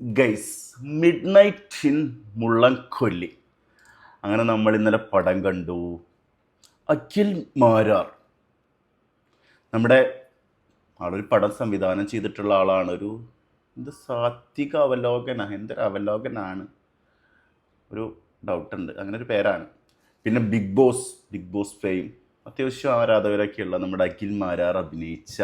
Guys midnight in Mullankolli അങ്ങനെ നമ്മൾ ഇന്നലെ പടം കണ്ടു. അഖിൽ മാരാർ. നമ്മുടെ ആളൊരു പടം സംവിധാനം ചെയ്തിട്ടുള്ള ആളാണ്. ഒരു എന്ത് സാത്വിക അവലോകന എന്തൊരു അവലോകനാണ്. ഒരു ഡൗട്ടുണ്ട് അങ്ങനെ ഒരു പേരാണ്. പിന്നെ big boss big boss fame അത്യാവശ്യം ആരാധകരൊക്കെയുള്ള നമ്മുടെ അഖിൽ മാരാർ അഭിനയിച്ച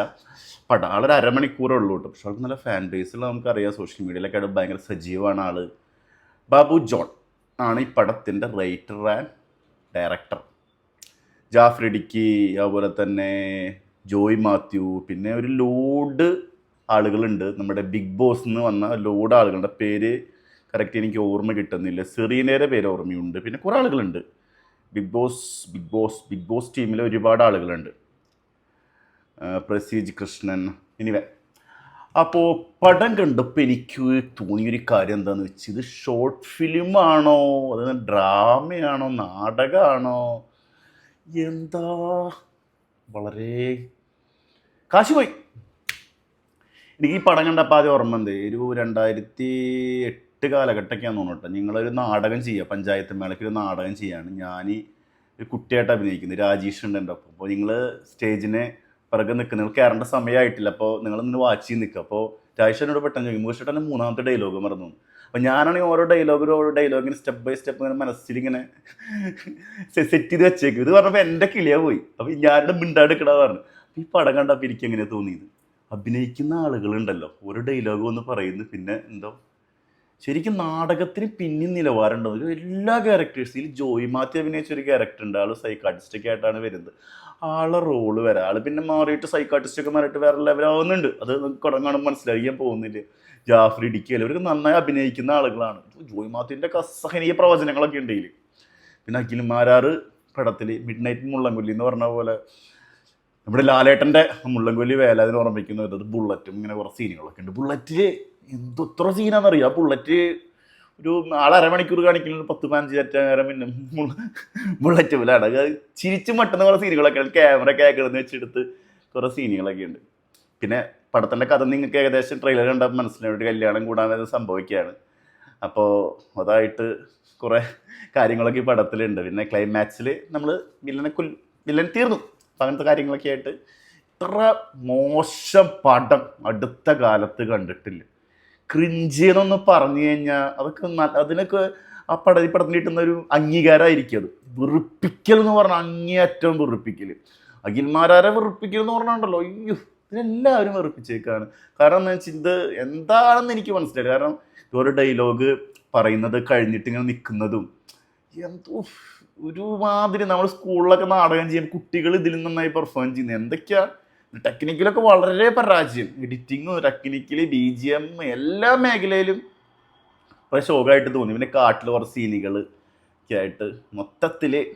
പടം. ആളൊരു അരമണിക്കൂറേ ഉള്ളൂ കേട്ടോ. പക്ഷെ ആൾക്ക് നല്ല ഫാൻ ബേസുള്ള നമുക്കറിയാം. സോഷ്യൽ മീഡിയയിലൊക്കെ ആയിട്ട് ഭയങ്കര സജീവമാണ് ആൾ. ബാബു ജോൺ ആണ് ഈ പടത്തിന്റെ writer and director Jaffar Idukki അതുപോലെ തന്നെ ജോയ് മാത്യു പിന്നെ ഒരു ലോഡ് ആളുകളുണ്ട്. നമ്മുടെ ബിഗ് ബോസ് എന്ന് വന്ന ലോഡ് ആളുകളുടെ പേര് കറക്റ്റ് എനിക്ക് ഓർമ്മ കിട്ടുന്നില്ല. സെറീനയുടെ പേര് ഓർമ്മയുണ്ട്. പിന്നെ കുറേ ആളുകളുണ്ട്. Big boss big boss big boss ടീമിൽ ഒരുപാട് ആളുകളുണ്ട്. പ്രസീജ് കൃഷ്ണൻ ഇനിവേ. അപ്പോൾ പടം കണ്ടപ്പോൾ എനിക്ക് തോന്നിയൊരു കാര്യം എന്താണെന്ന് വെച്ചാൽ ഇത് ഷോർട്ട് ഫിലിമാണോ അത് ഡ്രാമയാണോ നാടകമാണോ എന്താ? വളരെ കാശ് പോയി എനിക്ക് ഈ പടം കണ്ടപ്പോൾ ആദ്യം ഓർമ്മ ഉണ്ട്. ഒരു രണ്ടായിരത്തി എട്ട് കാലഘട്ടമൊക്കെയാന്ന് തോന്നുന്നു കേട്ടോ. നിങ്ങളൊരു നാടകം ചെയ്യുക പഞ്ചായത്ത് മേളയ്ക്ക് ഒരു നാടകം ചെയ്യാണ്. ഞാൻ ഒരു കുട്ടിയായിട്ട് അഭിനയിക്കുന്നത് രാജീഷ് ഉണ്ട് എന്റെ ഒപ്പം. അപ്പോൾ നിങ്ങൾ സ്റ്റേജിനെ പിറകെ നിൽക്കുന്ന നിങ്ങൾ കയറേണ്ട സമയമായിട്ടില്ല. അപ്പോൾ നിങ്ങൾ നിന്ന് വാച്ച് ചെയ്ത് നിൽക്കുക. അപ്പോൾ രാജീഷ് എന്നോട് പെട്ടെന്ന് ചോദിക്കും മുഖേഷേട്ടന്റെ മൂന്നാമത്തെ ഡയലോഗ് മറന്നു. അപ്പോൾ ഞാനാണെങ്കിൽ ഓരോ ഡയലോഗിനും ഓരോ ഡയലോഗിന് സ്റ്റെപ്പ് ബൈ സ്റ്റെപ്പ് ഇങ്ങനെ മനസ്സിലിങ്ങനെ സെറ്റ് ചെയ്ത് വെച്ചേക്കും. ഇത് പറഞ്ഞപ്പോൾ എന്റെ കിളിയാ പോയി. അപ്പോൾ ഞാനിവിടെ മിണ്ടാടുക്കടാ പറഞ്ഞു. ഈ പടം കണ്ടപ്പോൾ എനിക്ക് എങ്ങനെയാണ് തോന്നിയത്? അഭിനയിക്കുന്ന ആളുകളുണ്ടല്ലോ. ഒരു ഡയലോഗ് ഒന്ന് പറയുന്നു പിന്നെ എന്തോ ശരിക്കും നാടകത്തിന് പിന്നിൽ നിലവാരമുണ്ട് എല്ലാ ക്യാരക്ടേഴ്സിൽ ജോയി മാത്യു അഭിനയിച്ച ഒരു ക്യാരക്ടർ ഉണ്ട് ആൾ സൈക്കാട്ടിസ്റ്റൊക്കെ ആയിട്ടാണ് വരുന്നത്. ആളെ റോൾ വരാം. ആൾ പിന്നെ മാറിയിട്ട് സൈക്കാട്ടിസ്റ്റൊക്കെ മാറിയിട്ട് വേറെ ലെവലാവുന്നുണ്ട് അത് കുടം കാണുമ്പോൾ മനസ്സിലാക്കിയാൻ പോകുന്നില്ല. ജാഫ്രി ഇടിക്കൽ ഇവർക്ക് നന്നായി അഭിനയിക്കുന്ന ആളുകളാണ്. ജോയി മാത്യുവിന്റെ കസഹനീയ പ്രവചനങ്ങളൊക്കെ ഉണ്ട് ഇതിൽ പിന്നെ അഖിൽ പടത്തിൽ മിഡ് നൈറ്റ് മുള്ളംകൊല്ലി എന്ന് പറഞ്ഞ പോലെ നമ്മുടെ ലാലേട്ടന്റെ മുള്ളംകൊല്ലി വേലാതിന് ഓർമ്മിക്കുന്നത് അത് ബുള്ളറ്റും ഇങ്ങനെ കുറച്ച് സീനുകളൊക്കെ ഉണ്ട് ബുള്ളറ്റിൽ എന്തൊത്ര സീനാണെന്നറിയാം ആ ബുള്ളറ്റ് ഒരു ആൾ അരമണിക്കൂർ കാണിക്കുന്ന പത്ത് പതിനഞ്ച് നേരം പിന്നെ ബുള്ളറ്റ് പോലാണ് ചിരിച്ചു മട്ടുന്ന കുറേ സീനുകളൊക്കെ ക്യാമറ കേൾക്കണമെന്ന് വെച്ചെടുത്ത് കുറേ സീനുകളൊക്കെ ഉണ്ട്. പിന്നെ പടത്തിന്റെ കഥ നിങ്ങൾക്ക് ഏകദേശം ട്രെയിലർ കണ്ടാൽ മനസ്സിലായി ഒരു കല്യാണം കൂടാതെ സംഭവിക്കുകയാണ്. അപ്പോൾ അതായിട്ട് കുറേ കാര്യങ്ങളൊക്കെ ഈ പടത്തിലുണ്ട്. പിന്നെ ക്ലൈമാക്സിൽ നമ്മൾ വില്ലനെ കൊൽ വില്ലൻ തീർന്നു. അപ്പം അങ്ങനത്തെ കാര്യങ്ങളൊക്കെ ആയിട്ട് ഇത്ര മോശം പടം അടുത്ത കാലത്ത് കണ്ടിട്ടില്ല. ക്രിഞ്ചി എന്നൊന്ന് പറഞ്ഞു കഴിഞ്ഞാൽ അതൊക്കെ അതിനൊക്കെ ആ പട ഈ പടത്തിന് കിട്ടുന്ന ഒരു അംഗീകാരമായിരിക്കും അത്. വെറുപ്പിക്കൽ എന്ന് പറഞ്ഞാൽ അങ്ങേയറ്റം വെറുപ്പിക്കൽ അഖിൽമാരാരെ വെറുപ്പിക്കൽ എന്ന് പറഞ്ഞാണ്ടല്ലോ. അയ്യോ ഇതിനെല്ലാവരും വെറുപ്പിച്ചേക്കാണ്. കാരണം എന്താ വെച്ചാൽ ഇത് എന്താണെന്ന് എനിക്ക് മനസ്സിലായി കാരണം ഇതൊരു ഡയലോഗ് പറയുന്നത് കഴിഞ്ഞിട്ട് ഇങ്ങനെ നിൽക്കുന്നതും എന്തോ ഒരുമാതിരി നമ്മൾ സ്കൂളിലൊക്കെ നാടകം ചെയ്യാൻ കുട്ടികൾ ഇതിൽ നന്നായി പെർഫോം ചെയ്യുന്നത് എന്തൊക്കെയാ ടെക്നിക്കലൊക്കെ വളരെ പരാജയം. എഡിറ്റിങ്ങും ടെക്നിക്കലി ബി ജി എം എല്ലാ മേഖലയിലും കുറേ ശോകമായിട്ട് തോന്നി. പിന്നെ കാട്ടിൽ കുറച്ച് സീനുകൾ ഒക്കെ ആയിട്ട് മൊത്തത്തിൽ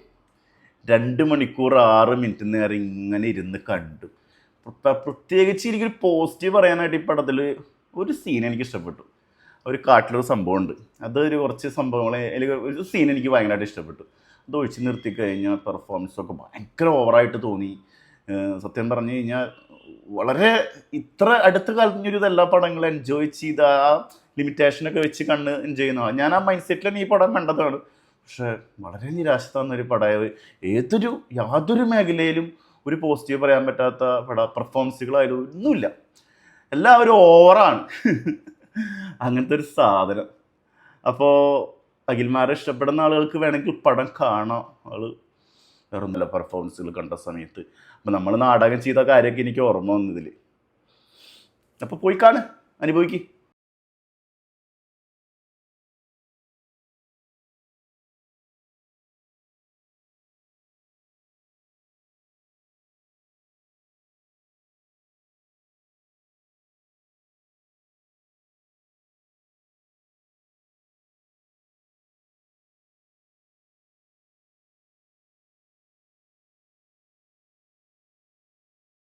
രണ്ട് മണിക്കൂർ ആറ് മിനിറ്റ് നേരം ഇങ്ങനെ ഇരുന്ന് കണ്ടു. പ്ര- പ്രത്യേകിച്ച് എനിക്കൊരു പോസിറ്റീവ് പറയാനായിട്ട് ഈ പടത്തിൽ ഒരു സീൻ എനിക്ക് ഇഷ്ടപ്പെട്ടു. ഒരു കാട്ടിലൊരു സംഭവമുണ്ട്. അതൊരു കുറച്ച് സംഭവങ്ങൾ അല്ലെങ്കിൽ ഒരു സീൻ എനിക്ക് ഭയങ്കരമായിട്ട് ഇഷ്ടപ്പെട്ടു. അത് ഒഴിച്ച് നിർത്തി കഴിഞ്ഞാൽ പെർഫോമൻസ് ഒക്കെ ഭയങ്കര ഓവറായിട്ട് തോന്നി. സത്യം പറഞ്ഞു കഴിഞ്ഞാൽ വളരെ ഇത്ര അടുത്ത കാലത്ത് ഒരു ഇതെല്ലാ പടങ്ങളും എൻജോയ് ചെയ്ത ആ ലിമിറ്റേഷനൊക്കെ വെച്ച് കണ്ട് എൻജോയ് ചെയ്യുന്നതാണ് ഞാൻ ആ മൈൻഡ് സെറ്റിൽ ഈ പടം കണ്ടതാണ്. പക്ഷേ വളരെ നിരാശ തന്നൊരു പടമായത് ഏതൊരു യാതൊരു മേഖലയിലും ഒരു പോസിറ്റീവ് പറയാൻ പറ്റാത്ത പട. പെർഫോമൻസുകളായാലും ഒന്നുമില്ല. എല്ലാവരും ഓവറാണ് അങ്ങനത്തെ ഒരു സാധനം. അപ്പോൾ അഖിൽമാരെ ഇഷ്ടപ്പെടുന്ന ആളുകൾക്ക് വേണമെങ്കിൽ പടം കാണാം. ആൾ വേറെ നല്ല പെർഫോമൻസുകൾ കണ്ട സമയത്ത്. അപ്പം നമ്മൾ നാടകം ചെയ്ത കാര്യമൊക്കെ എനിക്ക് ഓർമ്മ വന്നതിൽ അപ്പോൾ പോയി കാണ് അനുഭവിക്ക്.